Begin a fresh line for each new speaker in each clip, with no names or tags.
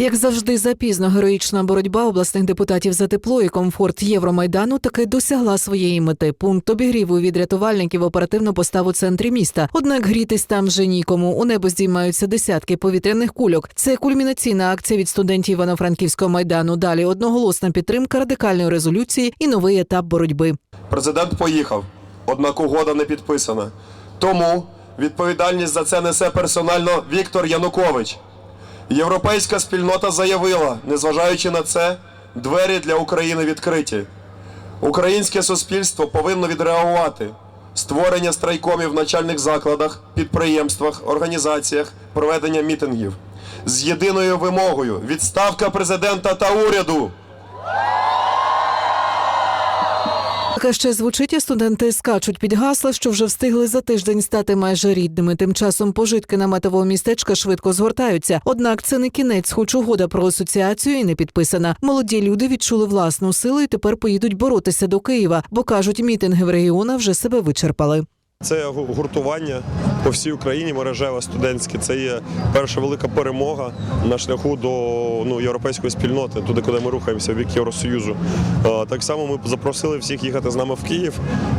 Як завжди, запізно героїчна боротьба обласних депутатів за тепло і комфорт Євромайдану таки досягла своєї мети. Пункт обігріву від рятувальників оперативно постав у центрі міста. Однак грітись там вже нікому. У небо здіймаються десятки повітряних кульок. Це кульмінаційна акція від студентів Івано-Франківського майдану. Далі одноголосна підтримка радикальної резолюції і новий етап боротьби.
Президент поїхав, однак угода не підписана. Тому відповідальність за це несе персонально Віктор Янукович. Європейська спільнота заявила, незважаючи на це, двері для України відкриті. Українське суспільство повинно відреагувати. Створення страйкомів в начальних закладах, підприємствах, організаціях, проведення мітингів з єдиною вимогою відставка президента та уряду.
Таке ще звучить, і студенти скачуть під гасла, що вже встигли за тиждень стати майже рідними. Тим часом пожитки наметового містечка швидко згортаються. Однак це не кінець, хоч угода про асоціацію і не підписана. Молоді люди відчули власну силу і тепер поїдуть боротися до Києва, бо кажуть, мітинги в регіонах вже себе вичерпали.
Це гуртування по всій Україні мережеве студентське. Це є перша велика перемога на шляху до ну, європейської спільноти, туди, куди ми рухаємося, в бік Євросоюзу. Е, Так само ми запросили всіх їхати з нами в Київ.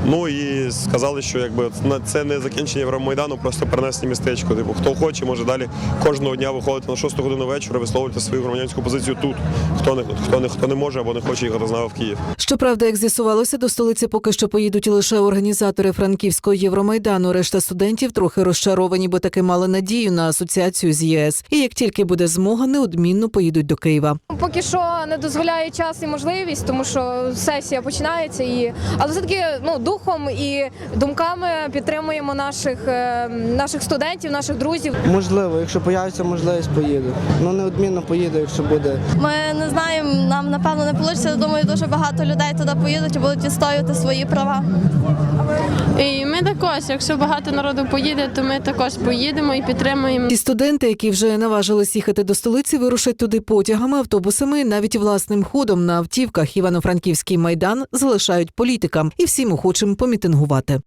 Ну і сказали, що якби це не закінчення Євромайдану, просто перенесення містечко. Типу, хто хоче, може далі кожного дня виходити на 6 годину вечора, висловлювати свою громадянську позицію тут. Хто не хто не хто не може або не хоче їхати з нами в Київ.
Щоправда, як з'ясувалося, до столиці поки що поїдуть лише організатори франківського Євромайдану. Решта студентів трохи розчаровані, бо таки мали надію на асоціацію з ЄС. І як тільки буде змога, неодмінно поїдуть до Києва.
Поки що не дозволяє час і можливість, тому що сесія починається і але все таки ну духом і думками підтримуємо наших е, наших студентів, наших друзів.
Можливо, якщо появиться можливість, поїду. Ну неодмінно поїду, якщо буде.
Ми не знаємо, нам напевно не вийде. Думаю, дуже багато людей туди поїдуть і будуть відстоювати свої права.
І ми також, якщо багато народу поїде, то ми також поїдемо і підтримуємо.
Ті студенти, які вже наважились їхати до столиці, вирушать туди потягами, автобусами, навіть власним ходом на автівках. Івано-Франківський майдан залишають політикам і всім охочим помітингувати.